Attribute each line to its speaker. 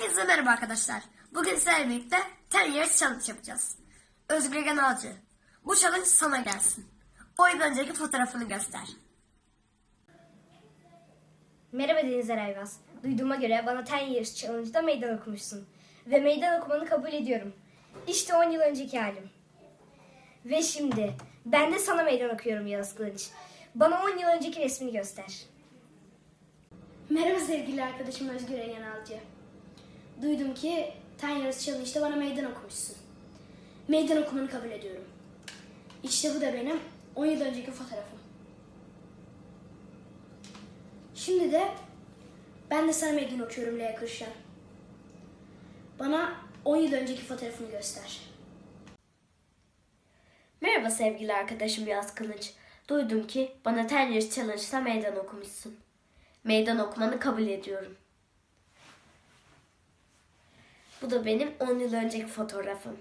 Speaker 1: Hepinize merhaba arkadaşlar. Bugün sizlerle birlikte 10 years challenge yapacağız. Özgür Egen Alcı. Bu challenge sana gelsin. O yıl önceki fotoğrafını göster.
Speaker 2: Merhaba Deniz Ayvaz. Duyduğuma göre bana 10 Years Challenge'da meydan okumuşsun. Ve meydan okumanı kabul ediyorum. İşte 10 yıl önceki halim. Ve şimdi ben de sana meydan okuyorum Yağız Kılıç. Bana 10 yıl önceki resmini göster.
Speaker 3: Merhaba sevgili arkadaşım Özgür Egen Alcı. Duydum ki Ten Years Challenge'da bana meydan okumuşsun. Meydan okumanı kabul ediyorum. İşte bu da benim 10 yıl önceki fotoğrafım. Şimdi de ben de sana meydan okuyorum Lea Kırşan. Bana 10 yıl önceki fotoğrafını göster.
Speaker 4: Merhaba sevgili arkadaşım Yaz Kılıç. Duydum ki bana Ten Years Challenge'da meydan okumuşsun. Meydan okumanı kabul ediyorum. Bu da benim 10 yıl önceki fotoğrafım.